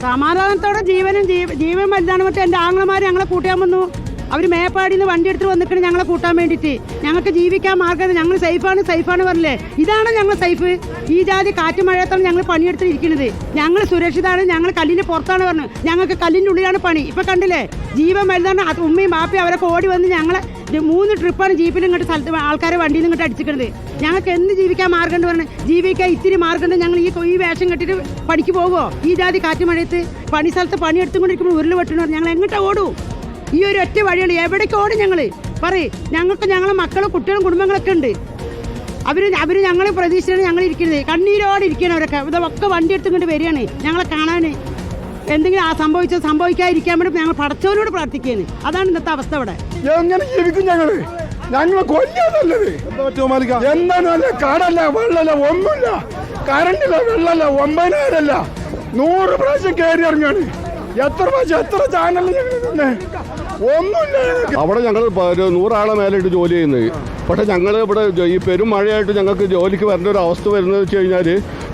സമാധാനത്തോടെ ജീവനും ജീവ- ജീവൻ വലുതാണ് മറ്റേ എന്റെ ആങ്ങളമാർ ഞങ്ങളെ കൂട്ടാൻ വന്നു. അവർ മേപ്പാടിയിൽ നിന്ന് വണ്ടി എടുത്ത് വന്നിട്ട് ഞങ്ങളെ കൂട്ടാൻ വേണ്ടിയിട്ട്. ഞങ്ങൾക്ക് ജീവിക്കാൻ മാർഗം ഞങ്ങൾ സേഫാണ് സേഫാണ് പറഞ്ഞില്ലേ? ഇതാണ് ഞങ്ങൾ സേഫ്. ഈ ജാതി കാറ്റ് മഴയത്താണ് ഞങ്ങൾ പണിയെടുത്ത് ഇരിക്കുന്നത് ഞങ്ങൾ സുരക്ഷിതമാണ് ഞങ്ങൾ കല്ലിന് പുറത്താണ് പറഞ്ഞു. ഞങ്ങൾക്ക് കല്ലിന്റെ ഉള്ളിലാണ് പണി. ഇപ്പം കണ്ടില്ലേ? ജീവൻ വലുതാണ് ഉമ്മയും ബാപ്പയും അവരൊക്കെ ഓടി വന്ന് ഞങ്ങളെ മൂന്ന് ട്രിപ്പാണ് ജീപ്പിൽ ഇങ്ങോട്ട് സ്ഥലത്ത് ആൾക്കാരെ വണ്ടിയിൽ ഇങ്ങോട്ട് അടിച്ചിരിക്കുന്നത് ഞങ്ങൾക്ക് എന്ത് ജീവിക്കാൻ മാർഗമുണ്ട് പറഞ്ഞു ജീവിക്കാൻ ഇത്തിരി മാർഗം ഞങ്ങൾ ഈ ഈ വേഷം കെട്ടിട്ട് പണിക്ക് പോകുമോ ഈ ജാതി കാറ്റ് മഴയത്ത് പണി സ്ഥലത്ത് പണി എടുത്തുകൊണ്ടിരിക്കുമ്പോൾ ഉരുൾ വെട്ടണ ഞങ്ങൾ എങ്ങോട്ടാ ഓടൂ? ഈ ഒരു ഒറ്റ വഴിയുള്ളൂ. എവിടേക്ക് ഓടും ഞങ്ങൾ? പറയ്. ഞങ്ങൾക്ക് ഞങ്ങളെ മക്കളും കുട്ടികളും കുടുംബങ്ങളൊക്കെ ഉണ്ട്. അവർ അവർ ഞങ്ങളെ പ്രതീക്ഷയാണ് ഞങ്ങൾ ഇരിക്കുന്നത്. കണ്ണീരോടെ ഇരിക്കണം അവരൊക്കെ. ഇതൊക്കെ വണ്ടി എടുത്തുകൊണ്ട് വരികയാണ്. ഞങ്ങളെ കാണാൻ എന്തെങ്കിലും ആ സംഭവിച്ചത് സംഭവിക്കാതിരിക്കാൻ വേണ്ടി ഞങ്ങൾ പടച്ചവനോട് പ്രാർത്ഥിക്കുകയാണ്. അതാണ് ഇന്നത്തെ അവസ്ഥ ഇവിടെ. എങ്ങനെ ജീവിക്കും ഞങ്ങൾ? ഞങ്ങൾ കൊല്ലാതല്ലത് എന്താ പറ്റുമോ മാലിക്ക എന്താണല്ല കടല്ല വെള്ളല്ല ഒന്നുമില്ല. കറണ്ടില്ല വെള്ളല്ല ഒമ്പതിനായിരല്ല. നൂറ് പ്രാവശ്യം കയറി ഇറങ്ങാണ്. എത്ര പ്രാവശ്യം എത്ര ചാനൽ ഒന്നുമില്ല അവിടെ ഞങ്ങൾ ഒരു നൂറാളെ മേലായിട്ട് ജോലി ചെയ്യുന്നത് പക്ഷേ ഞങ്ങൾ ഇവിടെ ഈ പെരും മഴയായിട്ട് ഞങ്ങൾക്ക് ജോലിക്ക് വരേണ്ട ഒരു അവസ്ഥ വരുന്നത് വെച്ച് കഴിഞ്ഞാൽ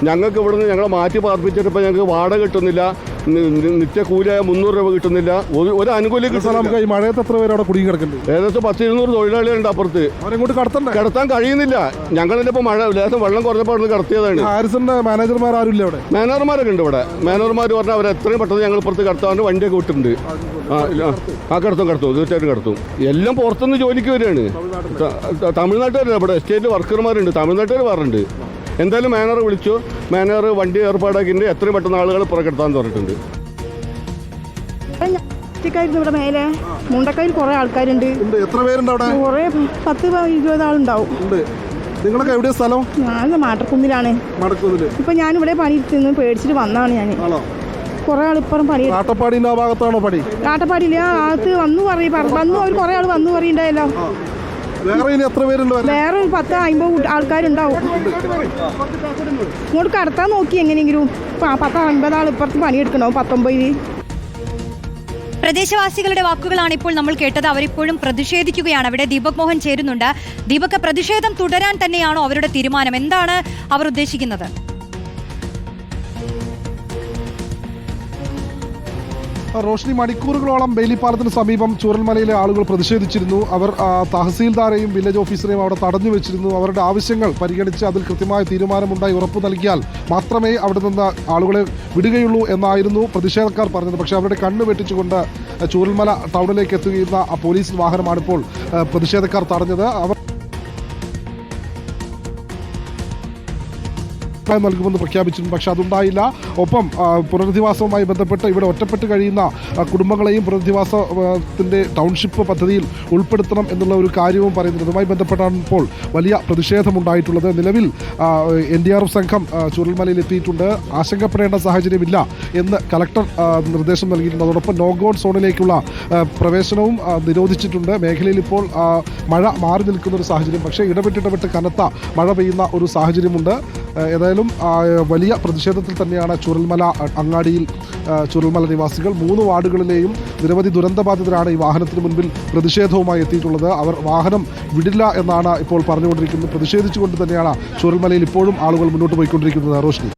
ഞങ്ങൾക്ക് ഇവിടുന്ന് നിന്ന് ഞങ്ങളെ മാറ്റി പാർപ്പിച്ചിട്ട് ഇപ്പോൾ ഞങ്ങൾക്ക് വാടക കിട്ടുന്നില്ല. നി- നി- നിത്യക്കൂലിയായ മുന്നൂറ് രൂപ കിട്ടുന്നില്ല. ഒരു ഒരു ആനുകൂല്യം സാർ നമുക്ക് ഈ മഴയത്ത് എത്ര പേര് അവിടെ കുടുങ്ങി കിടക്കുന്നുണ്ട് ഏകദേശം പത്ത് ഇരുന്നൂറ് തൊഴിലാളികളുണ്ട് അപ്പുറത്ത്. അവരെങ്ങോട്ട് കടത്തണ്ട? കിടത്താൻ കഴിയുന്നില്ല. ഞങ്ങളിന്റെ ഇപ്പോൾ മഴ ലേശം വെള്ളം കുറഞ്ഞപ്പോൾ കടത്തിയതാണ്. ഹാരിസന്റെ മാനേജർമാർ ആരും ഇല്ല അവിടെ? മാനേജർമാരൊക്കെ ഉണ്ട് ഇവിടെ. മാനേജർമാർ പറഞ്ഞാൽ അവർ എത്രയും പെട്ടെന്ന് ഞങ്ങൾ ഇപ്പുറത്ത് കടത്താണ്ട് വണ്ടിയൊക്കെ വിട്ടിട്ടുണ്ട്. ആ കിടത്തും കിടത്തും. തീർച്ചയായിട്ടും കിടത്തും. എല്ലാം പുറത്തുനിന്ന് ജോലിക്ക് വരികയാണ്. തമിഴ്നാട്ടുകാരല്ല ഇവിടെ എസ്റ്റേറ്റ് വർക്കർമാരുണ്ട്. തമിഴ്നാട്ടുകാർ പറഞ്ഞിട്ടുണ്ട് എന്തായാലും മാനർ വിളിച്ചു. മാനർ വണ്ടി ഏർപ്പാടാക്കിയിട്ട് എത്രയും പെട്ടെന്ന് ആളുകൾ പുറക്കെടുത്താന്ന് പറഞ്ഞിട്ടുണ്ട്. ഒറ്റക്കായിരുന്നു ഇവിടെ മേലെ. മുണ്ടക്കയിൽ കുറേ ആൾക്കാരുണ്ട്. എത്ര പേരുണ്ട് അവിടെ? കുറേ പത്ത് ഇരുപത് ആളുണ്ടാവും. നിങ്ങളൊക്കെ എവിടെയാ സ്ഥലം? ഞാൻ മാട്ടക്കുന്നിലാണ്. ഞാൻ ഇവിടെ പണി പണിയെടുത്ത് പേടിച്ചിട്ട് വന്നാണ് ഞാൻ കുറെ ആൾ ഇപ്പം പണി കാട്ടപ്പാടിന്റെ ആ ഭാഗത്താണോ പണി? കാട്ടപ്പാടില്ല അകത്ത് വന്നു പറയും. വന്നു അവർ കുറേ ആൾ വന്നു പറയുണ്ടായല്ലോ. വേറെ ഇനി എത്ര പേരുണ്ട് വരാൻ? വേറെ ഒരു പത്ത് അമ്പത് ആൾക്കാരുണ്ടാവും. ഇങ്ങോട്ട് കടത്താൻ നോക്കി എങ്ങനെയെങ്കിലും. പത്ത് അമ്പത് ആൾ ഇപ്പുറത്ത് പണിയെടുക്കണോ? പത്തൊമ്പത് പ്രദേശവാസികളുടെ വാക്കുകളാണ് ഇപ്പോൾ നമ്മൾ കേട്ടത്. അവരിപ്പോഴും പ്രതിഷേധിക്കുകയാണ്. അവിടെ ദീപക് മോഹൻ ചേരുന്നുണ്ട്. ദീപക് പ്രതിഷേധം തുടരാൻ തന്നെയാണോ അവരുടെ തീരുമാനം? എന്താണ് അവർ ഉദ്ദേശിക്കുന്നത്? റോഷ്നി മണിക്കൂറുകളോളം ബെയിലിപ്പാലത്തിന് സമീപം ചൂരൽമലയിലെ ആളുകൾ പ്രതിഷേധിച്ചിരുന്നു. അവർ തഹസീൽദാരെയും വില്ലേജ് ഓഫീസറെയും അവിടെ തടഞ്ഞു വെച്ചിരുന്നു. അവരുടെ ആവശ്യങ്ങൾ പരിഗണിച്ച് അതിൽ കൃത്യമായ തീരുമാനമുണ്ടായി ഉറപ്പ് നൽകിയാൽ മാത്രമേ അവിടെ നിന്ന് ആളുകളെ വിടുകയുള്ളൂ എന്നായിരുന്നു പ്രതിഷേധക്കാർ പറഞ്ഞത്. പക്ഷേ അവരുടെ കണ്ണ് വെട്ടിച്ചുകൊണ്ട് ചൂരൽമല ടൗണിലേക്ക് എത്തുകയുന്ന ആ പോലീസ് വാഹനമാണിപ്പോൾ പ്രതിഷേധക്കാർ തടഞ്ഞത്. അവർ സഹായം നൽകുമെന്ന് പ്രഖ്യാപിച്ചിരുന്നു. പക്ഷേ അതുണ്ടായില്ല. ഒപ്പം പുനരധിവാസവുമായി ബന്ധപ്പെട്ട് ഇവിടെ ഒറ്റപ്പെട്ട് കഴിയുന്ന കുടുംബങ്ങളെയും പുനരധിവാസത്തിന്റെ ടൗൺഷിപ്പ് പദ്ധതിയിൽ ഉൾപ്പെടുത്തണം എന്നുള്ള ഒരു കാര്യവും പറയുന്നത് അതുമായി ബന്ധപ്പെട്ടാണ് ഇപ്പോൾ വലിയ പ്രതിഷേധമുണ്ടായിട്ടുള്ളത്. നിലവിൽ എൻ ഡി ആർ എഫ് സംഘം ചുരൽമലയിൽ എത്തിയിട്ടുണ്ട്. ആശങ്കപ്പെടേണ്ട സാഹചര്യമില്ല എന്ന് കലക്ടർ നിർദ്ദേശം നൽകിയിട്ടുണ്ട്. അതോടൊപ്പം നോ ഗോൺ സോണിലേക്കുള്ള പ്രവേശനവും നിരോധിച്ചിട്ടുണ്ട്. മേഖലയിൽ ഇപ്പോൾ മഴ മാറി നിൽക്കുന്ന ഒരു സാഹചര്യം. പക്ഷേ ഇടപെട്ടിടപെട്ട് കനത്ത മഴ പെയ്യുന്ന ഒരു സാഹചര്യമുണ്ട്. ഏതായാലും വലിയ പ്രതിഷേധത്തിൽ തന്നെയാണ് ചുരൽമല അങ്ങാടിയിൽ ചുരൽമല നിവാസികൾ മൂന്ന് വാർഡുകളിലെയും നിരവധി ദുരന്തബാധിതരാണ് ഈ വാഹനത്തിന് മുൻപിൽ പ്രതിഷേധവുമായി എത്തിയിട്ടുള്ളത്. അവർ വാഹനം വിടില്ല എന്നാണ് ഇപ്പോൾ പറഞ്ഞുകൊണ്ടിരിക്കുന്നത്. പ്രതിഷേധിച്ചുകൊണ്ട് തന്നെയാണ് ചുരൽമലയിൽ ഇപ്പോഴും ആളുകൾ മുന്നോട്ട് പോയിക്കൊണ്ടിരിക്കുന്നത്. റോഷ്നി.